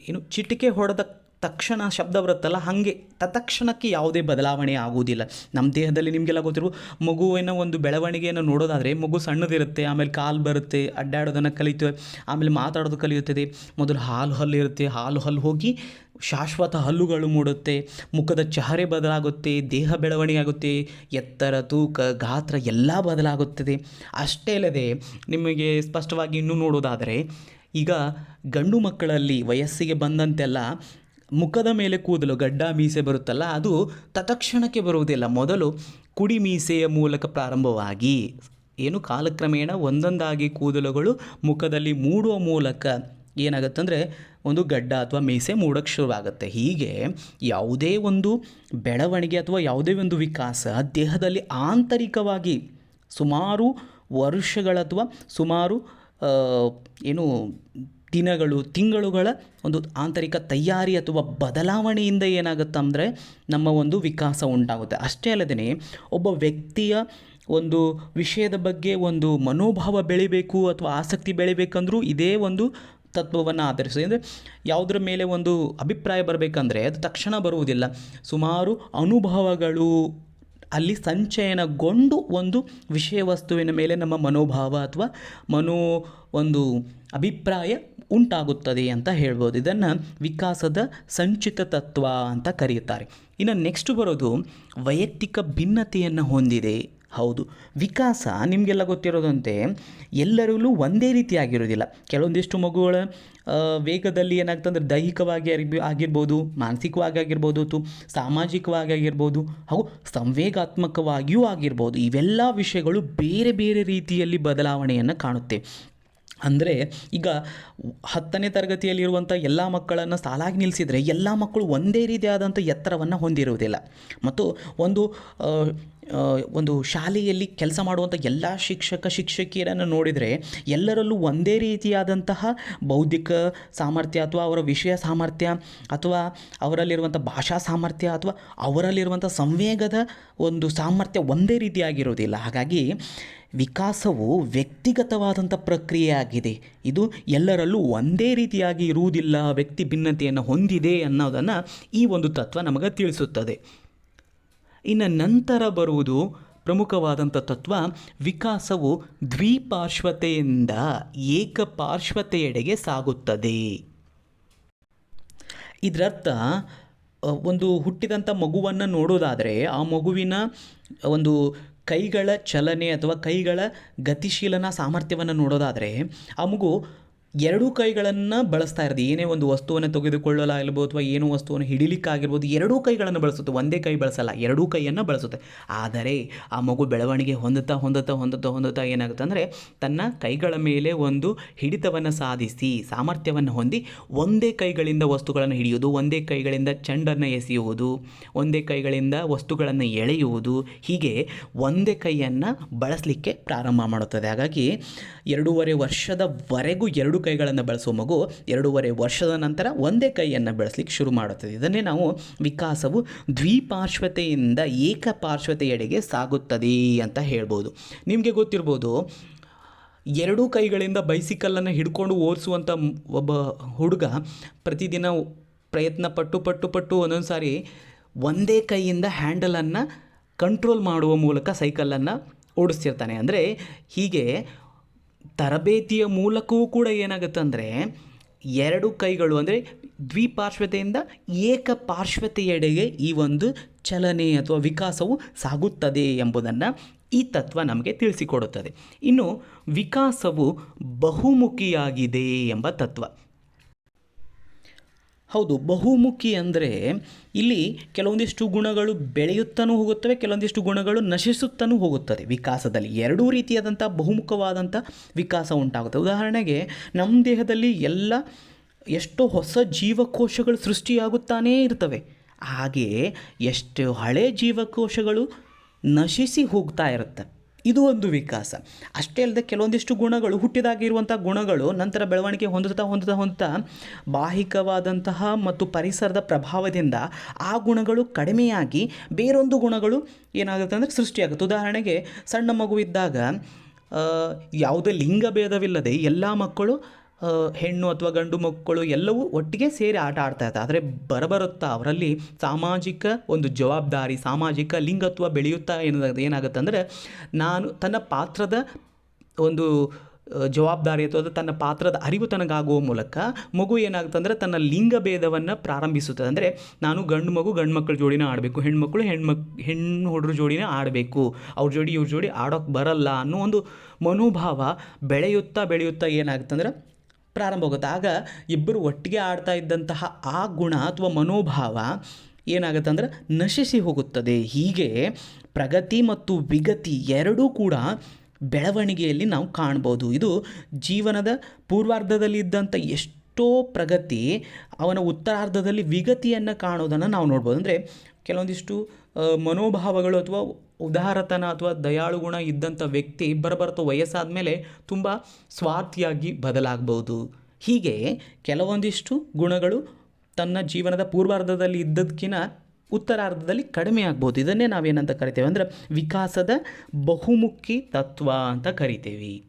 ಏನು ಚಿಟಿಕೆ ಹೊಡೆದ ತಕ್ಷಣ ಶಬ್ದ ಬರುತ್ತಲ್ಲ, ಹಾಗೆ ತತ್ಕ್ಷಣಕ್ಕೆ ಯಾವುದೇ ಬದಲಾವಣೆ ಆಗುವುದಿಲ್ಲ. ನಮ್ಮ ದೇಹದಲ್ಲಿ ನಿಮಗೆಲ್ಲ ಗೊತ್ತಿರುವ ಮಗುವಿನ ಒಂದು ಬೆಳವಣಿಗೆಯನ್ನು ನೋಡೋದಾದರೆ ಮಗು ಸಣ್ಣದಿರುತ್ತೆ, ಆಮೇಲೆ ಕಾಲು ಬರುತ್ತೆ, ಅಡ್ಡಾಡೋದನ್ನು ಕಲಿತೇವೆ ಆಮೇಲೆ ಮಾತಾಡೋದು ಕಲಿಯುತ್ತದೆ. ಮೊದಲು ಹಾಲು ಹಲ್ಲು ಇರುತ್ತೆ, ಹಾಲು ಹಲ್ಲು ಹೋಗಿ ಶಾಶ್ವತ ಹಲ್ಲುಗಳು ಮೂಡುತ್ತೆ, ಮುಖದ ಚಹರೆ ಬದಲಾಗುತ್ತೆ, ದೇಹ ಬೆಳವಣಿಗೆ ಆಗುತ್ತೆ, ಎತ್ತರ, ತೂಕ, ಗಾತ್ರ ಎಲ್ಲ ಬದಲಾಗುತ್ತದೆ. ಅಷ್ಟೇ ಅಲ್ಲದೆ ನಿಮಗೆ ಸ್ಪಷ್ಟವಾಗಿ ಇನ್ನೂ ನೋಡೋದಾದರೆ, ಈಗ ಗಂಡು ಮಕ್ಕಳಲ್ಲಿ ವಯಸ್ಸಿಗೆ ಬಂದಂತೆಲ್ಲ ಮುಖದ ಮೇಲೆ ಕೂದಲು ಗಡ್ಡ ಮೀಸೆ ಬರುತ್ತಲ್ಲ, ಅದು ತತ್ಕ್ಷಣಕ್ಕೆ ಬರುವುದಿಲ್ಲ. ಮೊದಲು ಕುಡಿ ಮೀಸೆಯ ಮೂಲಕ ಪ್ರಾರಂಭವಾಗಿ, ಏನು ಕಾಲಕ್ರಮೇಣ ಒಂದೊಂದಾಗಿ ಕೂದಲುಗಳು ಮುಖದಲ್ಲಿ ಮೂಡುವ ಮೂಲಕ ಏನಾಗುತ್ತಂದರೆ, ಒಂದು ಗಡ್ಡ ಅಥವಾ ಮೀಸೆ ಮೂಡಕ್ಕೆ ಶುರುವಾಗುತ್ತೆ. ಹೀಗೆ ಯಾವುದೇ ಒಂದು ಬೆಳವಣಿಗೆ ಅಥವಾ ಯಾವುದೇ ಒಂದು ವಿಕಾಸ ದೇಹದಲ್ಲಿ ಆಂತರಿಕವಾಗಿ ಸುಮಾರು ವರ್ಷಗಳ ಅಥವಾ ಸುಮಾರು ಏನು ದಿನಗಳು, ತಿಂಗಳುಗಳ ಒಂದು ಆಂತರಿಕ ತಯಾರಿ ಅಥವಾ ಬದಲಾವಣೆಯಿಂದ ಏನಾಗುತ್ತೆ ಅಂದರೆ ನಮ್ಮ ಒಂದು ವಿಕಾಸ ಉಂಟಾಗುತ್ತೆ. ಅಷ್ಟೇ ಅಲ್ಲದೆ ಒಬ್ಬ ವ್ಯಕ್ತಿಯ ಒಂದು ವಿಷಯದ ಬಗ್ಗೆ ಒಂದು ಮನೋಭಾವ ಬೆಳಿಬೇಕು ಅಥವಾ ಆಸಕ್ತಿ ಬೆಳಿಬೇಕಂದ್ರೂ ಇದೇ ಒಂದು ತತ್ವವನ್ನು ಆಧರಿಸಿ ಅಂದರೆ ಯಾವುದರ ಮೇಲೆ ಒಂದು ಅಭಿಪ್ರಾಯ ಬರಬೇಕಂದ್ರೆ ಅದು ತಕ್ಷಣ ಬರುವುದಿಲ್ಲ. ಸುಮಾರು ಅನುಭವಗಳು ಅಲ್ಲಿ ಸಂಚಯನಗೊಂಡು ಒಂದು ವಿಷಯ ವಸ್ತುವಿನ ಮೇಲೆ ನಮ್ಮ ಮನೋಭಾವ ಅಥವಾ ಮನೋ ಒಂದು ಅಭಿಪ್ರಾಯ ಉಂಟಾಗುತ್ತದೆ ಅಂತ ಹೇಳ್ಬೋದು. ಇದನ್ನು ವಿಕಾಸದ ಸಂಚಿತ ತತ್ವ ಅಂತ ಕರೆಯುತ್ತಾರೆ. ಇನ್ನು ನೆಕ್ಸ್ಟ್ ಬರೋದು ವೈಯಕ್ತಿಕ ಭಿನ್ನತೆಯನ್ನು ಹೊಂದಿದೆ. ಹೌದು. ವಿಕಾಸ ನಿಮಗೆಲ್ಲ ಗೊತ್ತಿರೋದಂತೆ ಎಲ್ಲರಲ್ಲೂ ಒಂದೇ ರೀತಿಯಾಗಿರೋದಿಲ್ಲ ಕೆಲವೊಂದಿಷ್ಟು ಮಗುಗಳ ವೇಗದಲ್ಲಿ ಏನಾಗ್ತಂದ್ರೆ ದೈಹಿಕವಾಗಿ ಆಗಿರ್ಬ- ಆಗಿರ್ಬೋದು, ಮಾನಸಿಕವಾಗಿ ಆಗಿರ್ಬೋದು ಅಥವಾ ಸಾಮಾಜಿಕವಾಗಿ ಆಗಿರ್ಬೋದು, ಹಾಗೂ ಸಂವೇಗಾತ್ಮಕವಾಗಿಯೂ ಆಗಿರ್ಬೋದು, ಇವೆಲ್ಲ ವಿಷಯಗಳು ಬೇರೆ ಬೇರೆ ರೀತಿಯಲ್ಲಿ ಬದಲಾವಣೆಯನ್ನು ಕಾಣುತ್ತೆ. ಅಂದರೆ ಈಗ ಹತ್ತನೇ ತರಗತಿಯಲ್ಲಿರುವಂಥ ಎಲ್ಲ ಮಕ್ಕಳನ್ನು ಸಾಲಾಗಿ ನಿಲ್ಲಿಸಿದರೆ ಎಲ್ಲ ಮಕ್ಕಳು ಒಂದೇ ರೀತಿಯಾದಂಥ ಎತ್ತರವನ್ನು ಹೊಂದಿರುವುದಿಲ್ಲ. ಮತ್ತು ಒಂದು ಒಂದು ಶಾಲೆಯಲ್ಲಿ ಕೆಲಸ ಮಾಡುವಂಥ ಎಲ್ಲ ಶಿಕ್ಷಕ, ಶಿಕ್ಷಕಿಯರನ್ನು ನೋಡಿದರೆ ಎಲ್ಲರಲ್ಲೂ ಒಂದೇ ರೀತಿಯಾದಂತಹ ಬೌದ್ಧಿಕ ಸಾಮರ್ಥ್ಯ ಅಥವಾ ಅವರ ವಿಷಯ ಸಾಮರ್ಥ್ಯ ಅಥವಾ ಅವರಲ್ಲಿರುವಂಥ ಭಾಷಾ ಸಾಮರ್ಥ್ಯ ಅಥವಾ ಅವರಲ್ಲಿರುವಂಥ ಸಂವೇಗದ ಒಂದು ಸಾಮರ್ಥ್ಯ ಒಂದೇ ರೀತಿಯಾಗಿರೋದಿಲ್ಲ ಹಾಗಾಗಿ ವಿಕಾಸವು ವ್ಯಕ್ತಿಗತವಾದಂಥ ಪ್ರಕ್ರಿಯೆಯಾಗಿದೆ. ಇದು ಎಲ್ಲರಲ್ಲೂ ಒಂದೇ ರೀತಿಯಾಗಿ ಇರುವುದಿಲ್ಲ. ವ್ಯಕ್ತಿ ಭಿನ್ನತೆಯನ್ನು ಹೊಂದಿದೆ ಅನ್ನೋದನ್ನು ಈ ಒಂದು ತತ್ವ ನಮಗೆ ತಿಳಿಸುತ್ತದೆ. ಇನ್ನು ನಂತರ ಬರುವುದು ಪ್ರಮುಖವಾದಂಥ ತತ್ವ ವಿಕಾಸವು ದ್ವಿಪಾರ್ಶ್ವತೆಯಿಂದ ಏಕಪಾರ್ಶ್ವತೆಯೆಡೆಗೆ ಸಾಗುತ್ತದೆ. ಇದರರ್ಥ ಒಂದು ಹುಟ್ಟಿದಂಥ ಮಗುವನ್ನು ನೋಡೋದಾದರೆ ಆ ಮಗುವಿನ ಒಂದು ಕೈಗಳ ಚಲನೆ ಅಥವಾ ಕೈಗಳ ಗತಿಶೀಲನ ಸಾಮರ್ಥ್ಯವನ್ನು ನೋಡೋದಾದರೆ ಆ ಮಗು ಎರಡೂ ಕೈಗಳನ್ನು ಬಳಸ್ತಾ ಇರೋದು. ಏನೇ ಒಂದು ವಸ್ತುವನ್ನು ತೆಗೆದುಕೊಳ್ಳಲಾಗಿರ್ಬೋದು ಅಥವಾ ಏನೋ ವಸ್ತುವನ್ನು ಹಿಡಿಲಿಕ್ಕಾಗಿರ್ಬೋದು, ಎರಡೂ ಕೈಗಳನ್ನು ಬಳಸುತ್ತೆ. ಒಂದೇ ಕೈ ಬಳಸಲ್ಲ, ಎರಡೂ ಕೈಯನ್ನು ಬಳಸುತ್ತೆ. ಆದರೆ ಆ ಮಗು ಬೆಳವಣಿಗೆ ಹೊಂದುತ್ತಾ ಹೊಂದುತ್ತಾ ಹೊಂದುತ್ತಾ ಹೊಂದುತ್ತಾ ಏನಾಗುತ್ತೆ ಅಂದರೆ ತನ್ನ ಕೈಗಳ ಮೇಲೆ ಒಂದು ಹಿಡಿತವನ್ನು ಸಾಧಿಸಿ, ಸಾಮರ್ಥ್ಯವನ್ನು ಹೊಂದಿ ಒಂದೇ ಕೈಗಳಿಂದ ವಸ್ತುಗಳನ್ನು ಹಿಡಿಯುವುದು, ಒಂದೇ ಕೈಗಳಿಂದ ಚೆಂಡನ್ನು ಎಸೆಯುವುದು, ಒಂದೇ ಕೈಗಳಿಂದ ವಸ್ತುಗಳನ್ನು ಎಳೆಯುವುದು ಹೀಗೆ ಒಂದೇ ಕೈಯನ್ನು ಬಳಸಲಿಕ್ಕೆ ಪ್ರಾರಂಭ ಮಾಡುತ್ತದೆ. ಹಾಗಾಗಿ ಎರಡೂವರೆ ವರ್ಷದವರೆಗೂ ಎರಡು ಕೈಗಳನ್ನು ಬಳಸುವ ಮಗು ಎರಡೂವರೆ ವರ್ಷದ ನಂತರ ಒಂದೇ ಕೈಯನ್ನು ಬಳಸಲಿಕ್ಕೆ ಶುರು ಮಾಡುತ್ತದೆ. ಇದನ್ನೇ ನಾವು ವಿಕಾಸವು ದ್ವಿಪಾರ್ಶ್ವತೆಯಿಂದ ಏಕಪಾರ್ಶ್ವತೆಯಡೆಗೆ ಸಾಗುತ್ತದೆ ಅಂತ ಹೇಳ್ಬೋದು. ನಿಮಗೆ ಗೊತ್ತಿರ್ಬೋದು, ಎರಡೂ ಕೈಗಳಿಂದ ಬೈಸಿಕಲನ್ನು ಹಿಡ್ಕೊಂಡು ಓಡಿಸುವಂಥ ಒಬ್ಬ ಹುಡುಗ ಪ್ರತಿದಿನ ಪ್ರಯತ್ನ ಪಟ್ಟು ಪಟ್ಟು ಪಟ್ಟು ಒಂದೊಂದು ಸಾರಿ ಒಂದೇ ಕೈಯಿಂದ ಹ್ಯಾಂಡಲನ್ನು ಕಂಟ್ರೋಲ್ ಮಾಡುವ ಮೂಲಕ ಸೈಕಲನ್ನು ಓಡಿಸ್ತಿರ್ತಾನೆ. ಅಂದರೆ ಹೀಗೆ ತರಬೇತಿಯ ಮೂಲಕವೂ ಕೂಡ ಏನಾಗುತ್ತೆ ಅಂದರೆ ಎರಡು ಕೈಗಳು, ಅಂದರೆ ದ್ವಿಪಾರ್ಶ್ವತೆಯಿಂದ ಏಕಪಾರ್ಶ್ವತೆಯೆಡೆಗೆ ಈ ಒಂದು ಚಲನೆ ಅಥವಾ ವಿಕಾಸವು ಸಾಗುತ್ತದೆ ಎಂಬುದನ್ನು ಈ ತತ್ವ ನಮಗೆ ತಿಳಿಸಿಕೊಡುತ್ತದೆ. ಇನ್ನು ವಿಕಾಸವು ಬಹುಮುಖಿಯಾಗಿದೆ ಎಂಬ ತತ್ವ. ಹೌದು, ಬಹುಮುಖಿ ಅಂದರೆ ಇಲ್ಲಿ ಕೆಲವೊಂದಿಷ್ಟು ಗುಣಗಳು ಬೆಳೆಯುತ್ತಾನೂ ಹೋಗುತ್ತವೆ, ಕೆಲವೊಂದಿಷ್ಟು ಗುಣಗಳು ನಶಿಸುತ್ತಾನೂ ಹೋಗುತ್ತದೆ ವಿಕಾಸದಲ್ಲಿ ಎರಡೂ ರೀತಿಯಾದಂಥ ಬಹುಮುಖವಾದಂಥ ವಿಕಾಸ ಉಂಟಾಗುತ್ತೆ. ಉದಾಹರಣೆಗೆ, ನಮ್ಮ ದೇಹದಲ್ಲಿ ಎಲ್ಲ ಎಷ್ಟೋ ಹೊಸ ಜೀವಕೋಶಗಳು ಸೃಷ್ಟಿಯಾಗುತ್ತಾನೇ ಇರ್ತವೆ. ಹಾಗೆಯೇ ಎಷ್ಟು ಹಳೆ ಜೀವಕೋಶಗಳು ನಶಿಸಿ ಹೋಗ್ತಾ ಇರುತ್ತೆ. ಇದು ಒಂದು ವಿಕಾಸ. ಅಷ್ಟೇ ಅಲ್ಲದೆ ಕೆಲವೊಂದಿಷ್ಟು ಗುಣಗಳು ಹುಟ್ಟಿದಾಗಿರುವಂಥ ಗುಣಗಳು ನಂತರ ಬೆಳವಣಿಗೆ ಹೊಂದುತ್ತಾ ಹೊಂದುತ್ತಾ ಹೊಂದುತ್ತಾ ಬಾಹಿಕವಾದಂತಹ ಮತ್ತು ಪರಿಸರದ ಪ್ರಭಾವದಿಂದ ಆ ಗುಣಗಳು ಕಡಿಮೆಯಾಗಿ ಬೇರೊಂದು ಗುಣಗಳು ಏನಾಗುತ್ತೆ ಅಂದರೆ ಸೃಷ್ಟಿಯಾಗುತ್ತೆ. ಉದಾಹರಣೆಗೆ ಸಣ್ಣ ಮಗುವಿದ್ದಾಗ ಯಾವುದೇ ಲಿಂಗ ಭೇದವಿಲ್ಲದೆ ಎಲ್ಲ ಮಕ್ಕಳು ಹೆಣ್ಣು ಅಥವಾ ಗಂಡು ಮಕ್ಕಳು ಎಲ್ಲವೂ ಒಟ್ಟಿಗೆ ಸೇರಿ ಆಟ ಆಡ್ತಾ ಇರ್ತಾರೆ. ಆದರೆ ಬರಬರುತ್ತಾ ಅವರಲ್ಲಿ ಸಾಮಾಜಿಕ ಒಂದು ಜವಾಬ್ದಾರಿ, ಸಾಮಾಜಿಕ ಲಿಂಗತ್ವ ಬೆಳೆಯುತ್ತಾ ಏನಾಗುತ್ತೆ ಏನಾಗುತ್ತೆ ಅಂದರೆ ನಾನು ತನ್ನ ಪಾತ್ರದ ಒಂದು ಜವಾಬ್ದಾರಿ ಅಥವಾ ತನ್ನ ಪಾತ್ರದ ಅರಿವು ತನಗಾಗುವ ಮೂಲಕ ಮಗು ಏನಾಗುತ್ತೆ ಅಂದರೆ ತನ್ನ ಲಿಂಗ ಭೇದವನ್ನು ಪ್ರಾರಂಭಿಸುತ್ತದೆ ಅಂದರೆ ನಾನು ಗಂಡು ಮಗು ಗಂಡು ಮಕ್ಕಳ ಜೋಡಿನ ಆಡಬೇಕು ಹೆಣ್ಮಕ್ಳು ಹೆಣ್ಮಕ್ ಹೆಣ್ಣು ಹುಡುಗರ ಜೋಡಿನ ಆಡಬೇಕು, ಅವ್ರ ಜೋಡಿ ಇವ್ರ ಜೋಡಿ ಆಡೋಕ್ಕೆ ಬರಲ್ಲ ಅನ್ನೋ ಒಂದು ಮನೋಭಾವ ಬೆಳೆಯುತ್ತಾ ಬೆಳೆಯುತ್ತಾ ಏನಾಗುತ್ತೆ ಅಂದರೆ ಪ್ರಾರಂಭವಾಗುತ್ತೆ ಆಗ ಇಬ್ಬರು ಒಟ್ಟಿಗೆ ಆಡ್ತಾ ಇದ್ದಂತಹ ಆ ಗುಣ ಅಥವಾ ಮನೋಭಾವ ಏನಾಗುತ್ತೆ ಅಂದರೆ ನಶಿಸಿ ಹೋಗುತ್ತದೆ. ಹೀಗೆ ಪ್ರಗತಿ ಮತ್ತು ವಿಗತಿ ಎರಡೂ ಕೂಡ ಬೆಳವಣಿಗೆಯಲ್ಲಿ ನಾವು ಕಾಣ್ಬೋದು. ಇದು ಜೀವನದ ಪೂರ್ವಾರ್ಧದಲ್ಲಿ ಇದ್ದಂಥ ಎಷ್ಟೋ ಪ್ರಗತಿ ಅವನ ಉತ್ತರಾರ್ಧದಲ್ಲಿ ವಿಗತಿಯನ್ನು ಕಾಣೋದನ್ನು ನಾವು ನೋಡ್ಬೋದು. ಅಂದರೆ ಕೆಲವೊಂದಿಷ್ಟು ಮನೋಭಾವಗಳು ಅಥವಾ ಉದಾರತನ ಅಥವಾ ದಯಾಳು ಗುಣ ಇದ್ದಂಥ ವ್ಯಕ್ತಿ ಬರಬರ್ತಾ ವಯಸ್ಸಾದ ಮೇಲೆ ತುಂಬ ಸ್ವಾರ್ಥಿಯಾಗಿ ಬದಲಾಗಬಹುದು ಹೀಗೆ ಕೆಲವೊಂದಿಷ್ಟು ಗುಣಗಳು ತನ್ನ ಜೀವನದ ಪೂರ್ವಾರ್ಧದಲ್ಲಿ ಇದ್ದದಕ್ಕಿಂತ ಉತ್ತರಾರ್ಧದಲ್ಲಿ ಕಡಿಮೆ ಆಗ್ಬೋದು. ಇದನ್ನೇ ನಾವೇನಂತ ಕರಿತೇವೆ ಅಂದರೆ ವಿಕಾಸದ ಬಹುಮುಖಿ ತತ್ವ ಅಂತ ಕರಿತೇವೆ.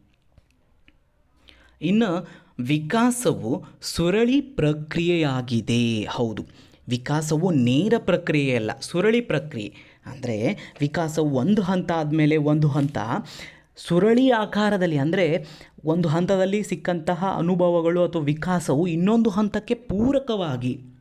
ಇನ್ನು ವಿಕಾಸವು ಸುರಳಿ ಪ್ರಕ್ರಿಯೆಯಾಗಿದೆ. ಹೌದು. ವಿಕಾಸವು ನೇರ ಪ್ರಕ್ರಿಯೆಯಲ್ಲ ಸುರಳಿ ಪ್ರಕ್ರಿಯೆ. ಅಂದರೆ ವಿಕಾಸವು ಒಂದು ಹಂತ ಆದಮೇಲೆ ಒಂದು ಹಂತ. ಸುರಳಿ ಆಕಾರದಲ್ಲಿ ಅಂದರೆ ಒಂದು ಹಂತದಲ್ಲಿ ಸಿಕ್ಕಂತಹ ಅನುಭವಗಳು ಅಥವಾ ವಿಕಾಸವು ಇನ್ನೊಂದು ಹಂತಕ್ಕೆ ಪೂರಕವಾಗಿ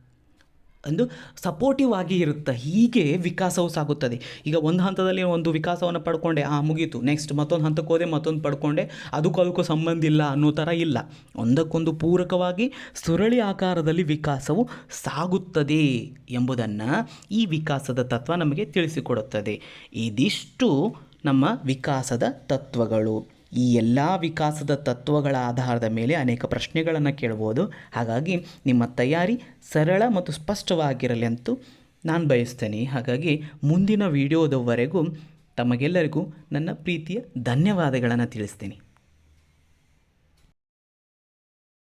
ಒಂದು ಸಪೋರ್ಟಿವ್ ಆಗಿ ಇರುತ್ತೆ ಹೀಗೆ ವಿಕಾಸವು ಸಾಗುತ್ತದೆ. ಈಗ ಒಂದು ಹಂತದಲ್ಲಿ ಒಂದು ವಿಕಾಸವನ್ನು ಪಡ್ಕೊಂಡೆ, ಆ ಮುಗೀತು. ನೆಕ್ಸ್ಟ್ ಮತ್ತೊಂದು ಹಂತಕ್ಕೆ ಹೋದೆ, ಮತ್ತೊಂದು ಪಡ್ಕೊಂಡೆ. ಅದಕ್ಕೂ ಅದಕ್ಕೂ ಸಂಬಂಧ ಇಲ್ಲ ಅನ್ನೋ ಥರ ಇಲ್ಲ. ಒಂದಕ್ಕೊಂದು ಪೂರಕವಾಗಿ ಸುರಳಿ ಆಕಾರದಲ್ಲಿ ವಿಕಾಸವು ಸಾಗುತ್ತದೆ ಎಂಬುದನ್ನು ಈ ವಿಕಾಸದ ತತ್ವ ನಮಗೆ ತಿಳಿಸಿಕೊಡುತ್ತದೆ. ಇದಿಷ್ಟು ನಮ್ಮ ವಿಕಾಸದ ತತ್ವಗಳು. ಈ ಎಲ್ಲ ವಿಕಾಸದ ತತ್ವಗಳ ಆಧಾರದ ಮೇಲೆ ಅನೇಕ ಪ್ರಶ್ನೆಗಳನ್ನು ಕೇಳ್ಬೋದು. ಹಾಗಾಗಿ ನಿಮ್ಮ ತಯಾರಿ ಸರಳ ಮತ್ತು ಸ್ಪಷ್ಟವಾಗಿರಲಿ ಅಂತೂ ನಾನು ಬಯಸ್ತೇನೆ. ಹಾಗಾಗಿ ಮುಂದಿನ ವಿಡಿಯೋದವರೆಗೂ ತಮಗೆಲ್ಲರಿಗೂ ನನ್ನ ಪ್ರೀತಿಯ ಧನ್ಯವಾದಗಳನ್ನು ತಿಳಿಸ್ತೀನಿ.